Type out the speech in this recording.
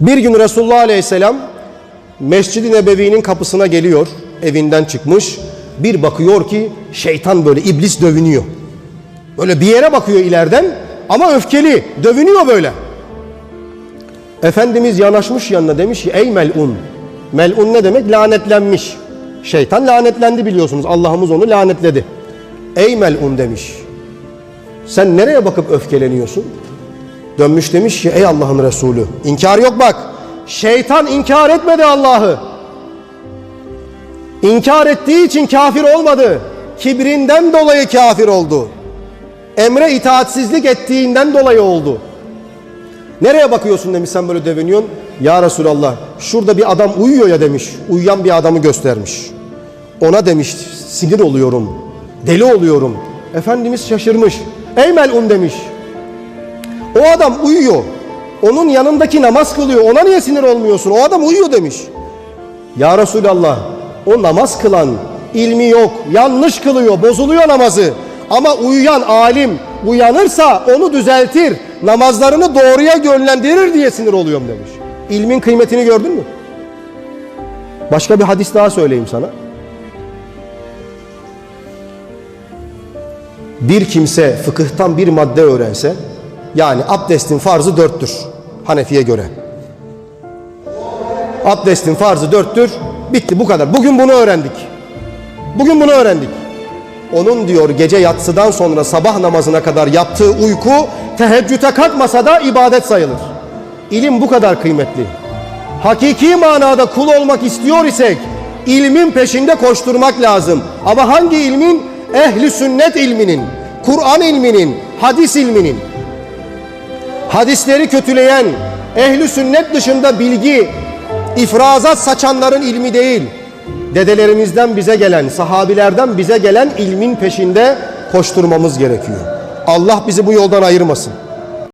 Bir gün Resulullah Aleyhisselam Mescid-i Nebevi'nin kapısına geliyor. Evinden çıkmış. Bir bakıyor ki şeytan böyle iblis dövünüyor. Böyle bir yere bakıyor ileriden ama öfkeli. Dövünüyor böyle. Efendimiz yanaşmış yanına demiş ki ey melun. Melun ne demek? Lanetlenmiş. Şeytan lanetlendi biliyorsunuz. Allah'ımız onu lanetledi. Ey melun demiş. Sen nereye bakıp öfkeleniyorsun? Dönmüş demiş ki ey Allah'ın Resulü. İnkar yok bak. Şeytan inkar etmedi Allah'ı. İnkar ettiği için kafir olmadı. Kibrinden dolayı kafir oldu. Emre itaatsizlik ettiğinden dolayı oldu. Nereye bakıyorsun demiş sen böyle dövünüyorsun. Ya Resulallah şurada bir adam uyuyor ya demiş. Uyuyan bir adamı göstermiş. Ona demiş sinir oluyorum. Deli oluyorum. Efendimiz şaşırmış. Ey melun demiş. O adam uyuyor. Onun yanındaki namaz kılıyor. Ona niye sinir olmuyorsun? O adam uyuyor demiş. Ya Resulallah o namaz kılan ilmi yok. Yanlış kılıyor. Bozuluyor namazı. Ama uyuyan alim uyanırsa onu düzeltir. Namazlarını doğruya yönlendirir diye sinir oluyorum demiş. İlmin kıymetini gördün mü? Başka bir hadis daha söyleyeyim sana. Bir kimse fıkıhtan bir madde öğrense yani abdestin farzı dörttür Hanefi'ye göre. Abdestin farzı dörttür. Bitti bu kadar. Bugün bunu öğrendik. Bugün bunu öğrendik. Onun diyor gece yatsıdan sonra sabah namazına kadar yaptığı uyku teheccüde kalkmasa da ibadet sayılır. İlim bu kadar kıymetli. Hakiki manada kul olmak istiyor isek ilmin peşinde koşturmak lazım. Ama hangi ilmin? Ehli sünnet ilminin, Kur'an ilminin, hadis ilminin. Hadisleri kötüleyen, ehli sünnet dışında bilgi, ifrazat saçanların ilmi değil. Dedelerimizden bize gelen, sahabilerden bize gelen ilmin peşinde koşturmamız gerekiyor. Allah bizi bu yoldan ayırmasın.